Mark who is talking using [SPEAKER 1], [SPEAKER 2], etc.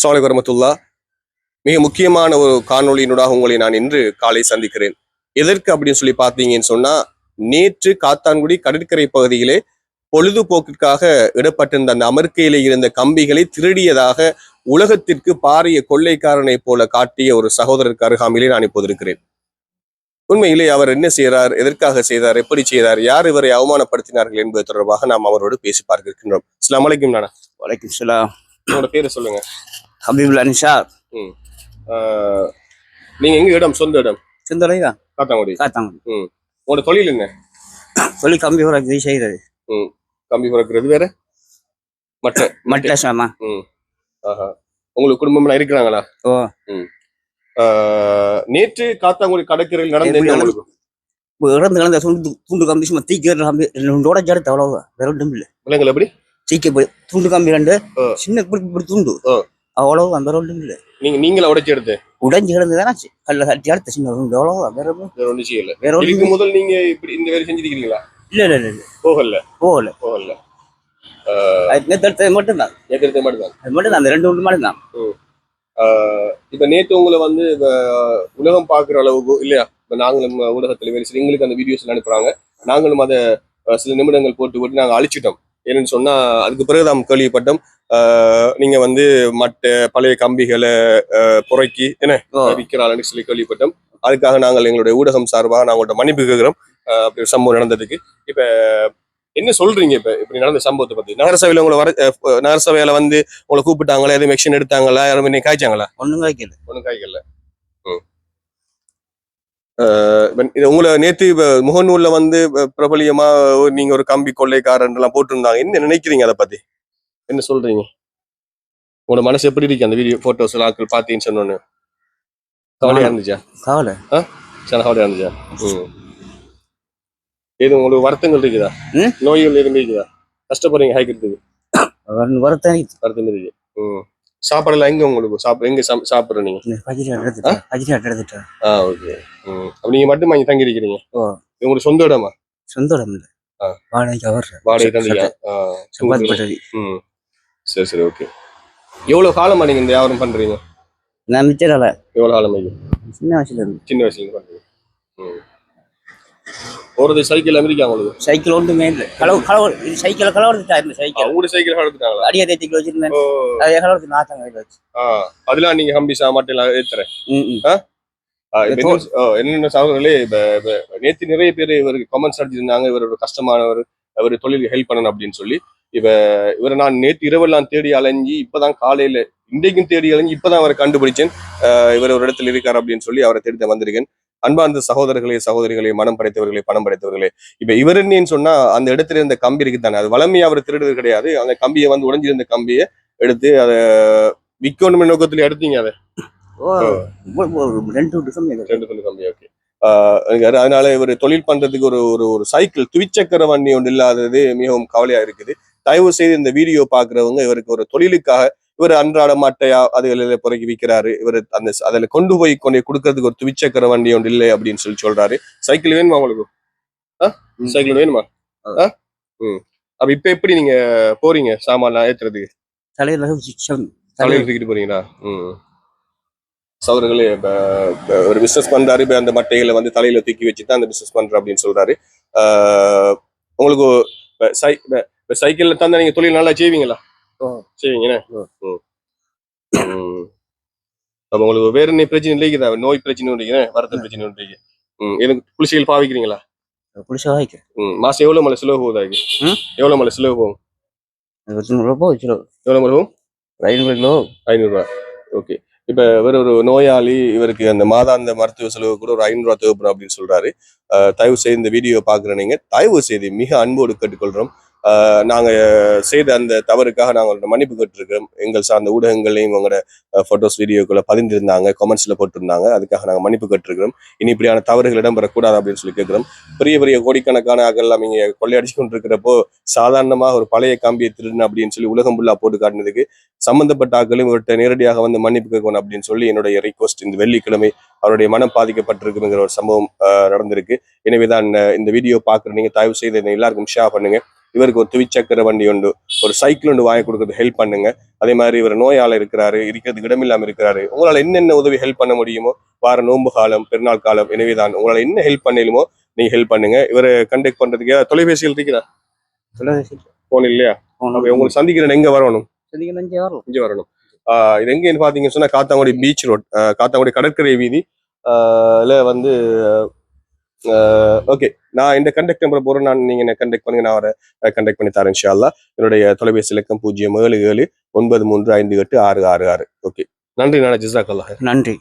[SPEAKER 1] அஸ்ஸலாமு வரமத்துல்லா மிக முக்கியமான ஒரு காணொளியினூடாக உங்களை நான் இன்று காலை சந்திக்கிறேன். எதற்கு அப்படின்னு சொல்லி பார்த்தீங்கன்னு சொன்னா நேற்று காத்தான்குடி கடற்கரை பகுதியிலே பொழுதுபோக்கிற்காக இடப்பட்டிருந்த அந்த அமர்க்கையிலே இருந்த கம்பிகளை திருடியதாக உலகத்திற்கு பாரிய கொள்ளைக்காரனை போல காட்டிய ஒரு சகோதரருக்கு அருகாமையிலே நான் இப்போது இருக்கிறேன். உண்மையிலே அவர் என்ன செய்கிறார் எதற்காக செய்தார் எப்படி செய்தார் யார் இவரை அவமானப்படுத்தினார்கள் என்பது தொடர்பாக நாம் அவரோடு பேசி பார்க்க இருக்கின்றோம் அலைக்கும் நானா?
[SPEAKER 2] வலைக்கும் சலாம்.
[SPEAKER 1] உங்களோட பேரை சொல்லுங்க.
[SPEAKER 2] ஹபீபுல்
[SPEAKER 1] ஆஹ் நீங்க எங்க இடம்? சொந்த இடம்?
[SPEAKER 2] செந்தலை தான்
[SPEAKER 1] காத்தாங்குடி.
[SPEAKER 2] காத்தாங்க
[SPEAKER 1] உங்களோட தொழில் என்ன?
[SPEAKER 2] சொல்லி கம்பி உரக்கு செய்கிறது
[SPEAKER 1] கம்பி பிறக்கிறது வேற? மற்ற
[SPEAKER 2] மட்ட சாமா.
[SPEAKER 1] ம். ஆஹா. உங்களுக்கு குடும்பம்லாம் இருக்கிறாங்களா?
[SPEAKER 2] ஓ.
[SPEAKER 1] ஆஹ் நேற்று காத்தாங்குடி கடற்கரையில் நடந்த
[SPEAKER 2] இறந்து கலந்த துண்டு துண்டு கம்பி சும்மா தீக்க கம்பி. ரெண்டோட ஜடுத்து அவ்வளவுதான். வேற ஒன்றும் இல்லை.
[SPEAKER 1] விலங்குகள் எப்படி?
[SPEAKER 2] போய் துண்டு கம்பி ரெண்டு. சின்ன துண்டு.
[SPEAKER 1] ஆ.
[SPEAKER 2] அவ்வளவுதான் வேற ஒன்றும் இல்லை.
[SPEAKER 1] நீங்க நீங்களா உடைச்சு எடுத்து?
[SPEAKER 2] உடைஞ்சு கிடந்து தானே கல்ல கட்டி அடுத்த சின்ன அவ்வளவுதான் வேற ஒண்ணும்
[SPEAKER 1] வேற ஒன்றும் செய்யல.
[SPEAKER 2] வேற ஒன்றும்
[SPEAKER 1] முதல் நீங்க இப்படி இந்த வேலை செஞ்சிருக்கீங்களா
[SPEAKER 2] இல்ல இல்ல இல்ல
[SPEAKER 1] போகல.
[SPEAKER 2] போகல.
[SPEAKER 1] போகல.
[SPEAKER 2] எடுத்தது மட்டும்தான்.
[SPEAKER 1] ஏற்கனவே மட்டும்தான்?
[SPEAKER 2] அது மட்டும்தான். அந்த ரெண்டு உண்டு மட்டும்தான்.
[SPEAKER 1] இப்ப நேத்து உங்களை வந்து உலகம் பாக்குற அளவுக்கு இல்லையா? இப்ப நாங்களும் ஊடகத்துல வேலை செய்து எங்களுக்கு அந்த வீடியோஸ் அனுப்புறாங்க. நாங்களும் அதை சில நிமிடங்கள் போட்டு போட்டு நாங்க அழிச்சிட்டோம். என்னன்னு சொன்னா அதுக்கு பிறகு நாம் கேள்விப்பட்டோம். நீங்க வந்து மட்ட பழைய கம்பிகளை புரைக்கி என்ன
[SPEAKER 2] ஓ
[SPEAKER 1] விற்கிறாள்னு சொல்லி கேள்விப்பட்டோம். அதுக்காக நாங்கள் எங்களுடைய ஊடகம் சார்பாக நாங்கள் உங்கள்ட்ட மன்னிப்பு கேட்கிறோம். அப்படி ஒரு சம்பவம் நடந்ததுக்கு. இப்ப என்ன சொல்றீங்க இப்ப? இப்படி நடந்த சம்பவத்தை பத்தி. நகரசபையில உங்களை வர நகரசபையில வந்து உங்களை கூப்பிட்டாங்களா? எதுவும் எக்ஷன் எடுத்தாங்களா? யாரும் இன்னைக்கு காய்ச்சாங்களா?
[SPEAKER 2] ஒண்ணும் காய்க்கல.
[SPEAKER 1] ஒன்றும் இப்ப இது உங்களை நேத்து முகநூல்ல வந்து பிரபலியமா நீங்க ஒரு கம்பி கொள்ளைக்காரன் எல்லாம் போட்டிருந்தாங்க. என்ன நினைக்கிறீங்க அதை பத்தி? என்ன சொல்றீங்க? உங்களோட மனசு எப்படி இருக்கு? அந்த வீடியோ போட்டோஸ் ஆட்கள் பார்த்தீங்கன்னு சொன்னோன்னு. கவலையா இருந்துச்சா?
[SPEAKER 2] கவலை.
[SPEAKER 1] சில கவலையா இருந்துச்சா? ம் எது உங்களுக்கு வருத்தங்கள் இருக்குதா? நோய்கள் எதுவும் இருக்குதா? கஷ்டப்படுறீங்க ஹைக்கிறதுக்கு
[SPEAKER 2] வருத்தம்
[SPEAKER 1] வருத்தம் இருக்கு. ம் சாப்பாடுலாம் எங்க உங்களுக்கு? சாப்பிட எங்க சாப்- சாப்பிடுற நீங்க ஆ? ஓகே. ம் அப்ப நீங்க மட்டும் இங்க தங்கி இருக்கிறீங்க உங்களுக்கு சொந்த இடமா?
[SPEAKER 2] சொந்த இடம் இல்லை.
[SPEAKER 1] ஆ.
[SPEAKER 2] வாடகைக்கு அவர்
[SPEAKER 1] வாடகை ஆ,
[SPEAKER 2] பட்டது
[SPEAKER 1] ம். சரி சரி ஓகே எவ்வளவு காலமா நீங்க இந்த வியாபாரம் பண்றீங்க?
[SPEAKER 2] நான் மிச்சல
[SPEAKER 1] எவ்வளவு காலமா இது?
[SPEAKER 2] சின்ன வயசுல இருந்து.
[SPEAKER 1] சின்ன வயசுல இருந்து பண்றீங்க. ம். போறது சைக்கிள் அமெரிக்கா உங்களுக்கு?
[SPEAKER 2] சைக்கிள் ஒன்றுமே இல்லை. களவு களவு இது சைக்கிளை களவெடுத்துட்டா இந்த சைக்கிள்
[SPEAKER 1] உங்களோட சைக்கிள் எடுத்துட்டாங்களா
[SPEAKER 2] அடியை தேத்திக்கு வச்சிருந்தேன். அதை களவெடுத்து நாத்தம் கையில் வச்சு
[SPEAKER 1] ஆ அதெல்லாம் நீங்க ஹம்பி சாமாட்டை எல்லாம்
[SPEAKER 2] ம்
[SPEAKER 1] ஆ, என்னென்ன சகோதரர்களே நேத்து நிறைய பேர் இவருக்கு கமெண்ட்ஸ் அடிச்சிருந்தாங்க. இவர் ஒரு கஷ்டமானவர் அவர் தொழிலுக்கு ஹெல்ப் பண்ணணும் அப்படின்னு சொல்லி. இப்ப இவரை நான் நேற்று இரவெல்லாம் தேடி அலைஞ்சி இப்பதான் காலையில இன்றைக்கும் தேடி அலைஞ்சி இப்பதான் அவரை கண்டுபிடிச்சேன். இவர் ஒரு இடத்துல இருக்கார் அப்படின்னு சொல்லி அவரை தேடி வந்திருக்கேன். அன்பார்ந்த சகோதரர்களே சகோதரிகளே மனம் படைத்தவர்களே பணம் படைத்தவர்களே. இப்ப இவர் என்னன்னு சொன்னா அந்த இடத்துல இருந்த கம்பி இருக்கு தானே. அது வளமையா அவர் திருடுறது கிடையாது. அந்த கம்பியை வந்து உடைஞ்சிருந்த கம்பியை எடுத்து அதை விற்கணும் நோக்கத்துல எடுத்தீங்க அதை? அதனால இவர் தொழில் பண்றதுக்கு ஒரு ஒரு ஒரு சைக்கிள் துவிச்சக்கர வண்டி ஒன்று இல்லாதது மிகவும் கவலையா இருக்குது. தயவு செய்து இந்த வீடியோ பாக்குறவங்க இவருக்கு ஒரு தொழிலுக்காக இவர் அன்றாட மட்டையா அதுகளில் புறக்கி விற்கிறாரு இவர் அந்த அதுல கொண்டு போய் கொண்டு கொடுக்கறதுக்கு ஒரு துவிச்சக்கர வண்டி ஒன்று இல்லை அப்படின்னு சொல்லி சொல்றாரு. சைக்கிள் வேணுமா உங்களுக்கு? ஆ? சைக்கிள் வேணுமா? ஆ? ம். அப்ப இப்ப எப்படி நீங்க போறீங்க சாமான் ஏத்துறதுக்கு?
[SPEAKER 2] தலையில
[SPEAKER 1] தலையில தூக்கிட்டு போறீங்களா? ம். சவர்களே ஒரு பிசினஸ் பண்றாரு. இப்ப அந்த மட்டைகளை வந்து தலையில தூக்கி வச்சு தான் அந்த பிசினஸ் பண்ற அப்படின்னு சொல்றாரு. உங்களுக்கு சை இப்ப- சைக்கிள்ல தந்தா நீங்க தொழில் நல்லா செய்வீங்களா. செய்வீங்கண்ணே. அப்ப உங்களுக்கு வேற என்ன பிரச்சனை இல்லைக்குதா நோய் பிரச்சனை இல்லைங்க வரத்த பிரச்சனை இல்லைங்க ம் எனக்கு குளிசைகள் பாவிக்கிறீங்களா?
[SPEAKER 2] புடிச்ச வாய்க்கு
[SPEAKER 1] ம் மாசம் எவ்வளவு மலை செலவு போகுதா? எவ்வளவு மலை செலவு போகும்? மலை போகும்?
[SPEAKER 2] ஐநூறு கிலோ.
[SPEAKER 1] ஐநூறுரூவா ஓகே. இப்போ இவர் ஒரு நோயாளி இவருக்கு அந்த மாதாந்த மருத்துவ செலவு கூட ஒரு ஐநூறுரூவா தேவைப்படும் அப்படின்னு சொல்றாரு. தயவு செய்து இந்த வீடியோ பார்க்குற நீங்க தயவு செய்து மிக அன்போடு கேட்டுக்கொள்கிறோம் நாங்கள் செய்த அந்த தவறுக்காக நாங்கள் மன்னிப்பு கேட்டிருக்கிறோம். எங்கள் சார்ந்த ஊடகங்களையும் உங்களோட ஃபோட்டோஸ் வீடியோக்களை பதிந்திருந்தாங்க கமெண்ட்ஸில் போட்டிருந்தாங்க. அதுக்காக நாங்கள் மன்னிப்பு கேட்டிருக்கிறோம். இனி இப்படியான தவறுகள் இடம்பெறக்கூடாது அப்படின்னு சொல்லி கேட்குறோம். பெரிய பெரிய கோடிக்கணக்கான ஆகலாம் இங்கே கொள்ளையடிச்சு கொண்டிருக்கிறப்போ சாதாரணமாக ஒரு பழைய காம்பியை திருடன் அப்படின்னு சொல்லி உலகம் ஃபுல்லாக போட்டு காட்டினதுக்கு சம்மந்தப்பட்ட ஆக்களும் இவர்கிட்ட நேரடியாக வந்து மன்னிப்பு கேட்கணும் அப்படின்னு சொல்லி என்னுடைய ரிக்வஸ்ட் இந்த வெள்ளிக்கிழமை அவருடைய மனம் பாதிக்கப்பட்டிருக்குங்கிற ஒரு சம்பவம் நடந்திருக்கு. எனவே தான் இந்த வீடியோ பார்க்குற நீங்கள் தயவு செய்து எல்லாருக்கும் ஷேர் பண்ணுங்கள் இவருக்கு ஒரு துவிச்சக்கர வண்டி உண்டு ஒரு சைக்கிள் ஒன்று வாங்கி கொடுக்கறது ஹெல்ப் பண்ணுங்க. அதே மாதிரி இவர் நோயாளர் இருக்கிறாரு இருக்கிறதுக்கு இடமில்லாம இருக்கிறாரு. உங்களால என்னென்ன உதவி ஹெல்ப் பண்ண முடியுமோ வார நோன்பு காலம் பெருநாள் காலம் எனவே தான் உங்களால என்ன ஹெல்ப் பண்ணலுமோ நீங்க ஹெல்ப் பண்ணுங்க. இவரை கண்டெக்ட் பண்றதுக்கு தொலைபேசியில் இருக்கிறா போன் இல்லையா? உங்களுக்கு சந்திக்கிறேன் எங்க வரணும்? இங்க வரணும். இது எங்கன்னு பாத்தீங்கன்னு சொன்னா காத்தாங்குடி பீச் ரோட் காத்தாங்குடி கடற்கரை வீதி. வந்து ஓகே நான் இந்த கண்டக்ட் நம்பர் போறேன் நான் நீங்க என்ன கண்டக்ட் பண்ணுங்க நான் அவரை கண்டக்ட் பண்ணி தரேன் இன்ஷா அல்லாஹ் என்னுடைய தொலைபேசி இலக்கம் பூஜ்ஜியம் ஏழு ஏழு ஒன்பது மூன்று ஐந்து எட்டு ஆறு ஆறு ஆறு. ஓகே நன்றி நானா ஜிசாக் அல்லாஹ்
[SPEAKER 2] நன்றி